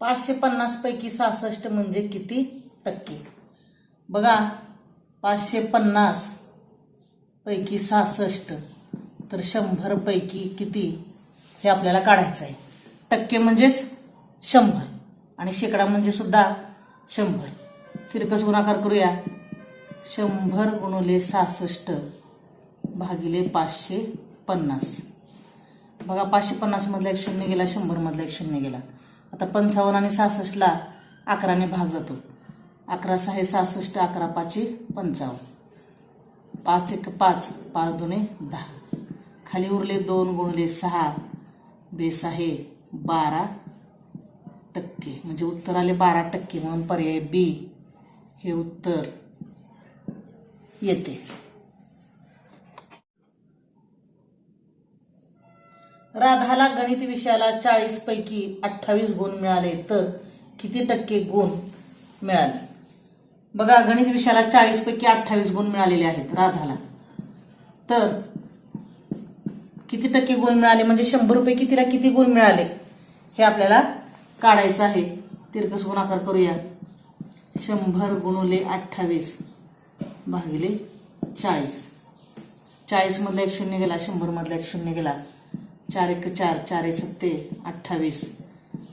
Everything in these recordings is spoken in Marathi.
पाचशे पन्नास पैकी सहासष्ट म्हणजे किती टक्के? बघा पाचशे पन्नास पैकी सहासष्ट तर शंभर पैकी किती हे आपल्याला काढायचं आहे. टक्के म्हणजेच शंभर. आणि शेकडा म्हणजे सुद्धा शंभर. तिरकस गुणाकार करूया. शंभर गुणुले सहासष्ट भागिले पाचशे पन्नास. बघा पाचशे पन्नासमधला एक शून्य गेला शंभरमधला एक शून्य गेला. आता पंचावन्न आणि सहासष्टला अकराने भाग जातो. अकरा सहा सहासष्ट अकरा पाचशे पंचावन्न. पाच एक पाच पाच दोन दहा. खाली उरले दोन गुणले सहा बेस आहे बारा टक्के. म्हणजे उत्तर आले बारा टक्के म्हणून पर्याय बी हे उत्तर येते. राधाला गणित विषयाला चाळीस पैकी अठ्ठावीस गुण मिळाले तर किती टक्के गुण मिळाले? बघा गणित विषयाला चाळीस पैकी अठ्ठावीस गुण मिळालेले आहेत राधाला. तर किती टक्के गुण मिळाले? म्हणजे शंभर पैकी तिला किती गुण मिळाले? हे आपल्याला काढायचं आहे. तिरकस गुणाकार करूया. शंभर गुणुले अठ्ठावीस भागिले चाळीस. चाळीस मधला एक शून्य गेला शंभर मधला एक शून्य गेला. चार एक चार चार एक सत्ते अठ्ठावीस.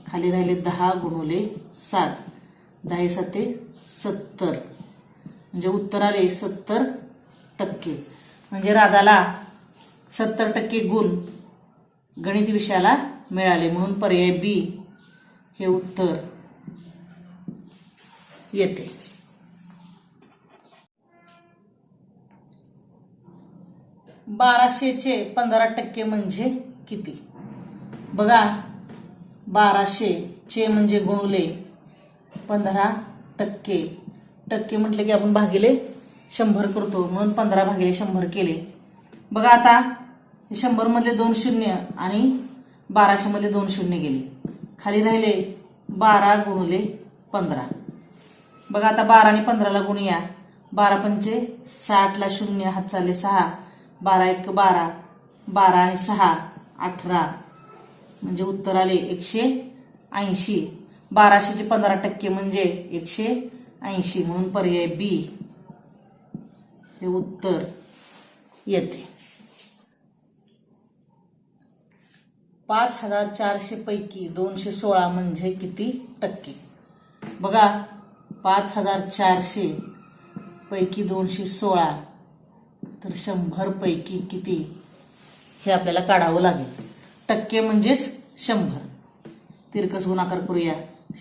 खाली राहिले दहा गुणुले सात. दहा सत्ते सत्तर. म्हणजे उत्तर आले सत्तर टक्के. म्हणजे राधाला सत्तर टक्के गुण गणित विषयाला मिळाले. म्हणून पर्याय बी हे उत्तर येते. बाराशेचे पंधरा टक्के म्हणजे किती? बघा बाराशे चे म्हणजे गुणुले पंधरा टक्के. टक्के म्हटले की आपण भागिले शंभर करतो म्हणून पंधरा भागिले शंभर केले. बघा आता शंभर मधले दोन शून्य आणि बाराशे मधले दोन शून्य गेले. खाली राहिले बारा गुणुले पंधरा. बघा आता बारा आणि पंधराला गुणूया बारा पंचे साठला शून्य हात चालले सहा. बारा एक बारा बारा आणि सहा. अठरा. म्हणजे उत्तर आले एकशे ऐंशी. बाराशेचे पंधरा टक्के म्हणजे एकशे ऐंशी. म्हणून पर्याय बी हे उत्तर येते. पाच हजार चारशे पैकी दोनशे सोळा म्हणजे किती टक्के? बघा पाच हजार चारशे पैकी दोनशे सोळा. तर शंभर पैकी किती? हे आपल्याला काढावं लागेल. टक्के म्हणजेच शंभर. तिरकस गुणाकार करूया.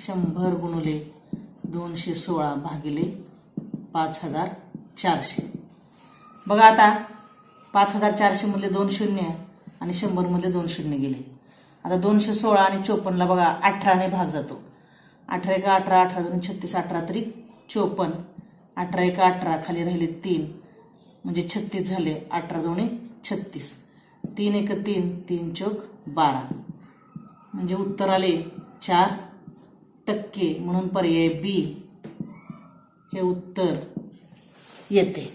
शंभर गुणुले दोनशे सोळा भागिले पाच हजार चारशे. बघा आता पाच हजार चारशे मधले दोन शून्य आणि शंभर मधले दोन शून्य गेले. आता दोनशे सोळा आणि चोपन्नला बघा अठराने भाग जातो. अठरा एका अठरा अठरा दोन छत्तीस अठरा तरी चोपन्न. अठरा एका अठरा खाली राहिले तीन. म्हणजे छत्तीस झाले अठरा दोन्ही छत्तीस. तीन एक तीन तीन चौक बारा. म्हणजे उत्तर आले चार टक्के म्हणून पर्याय बी हे उत्तर येते.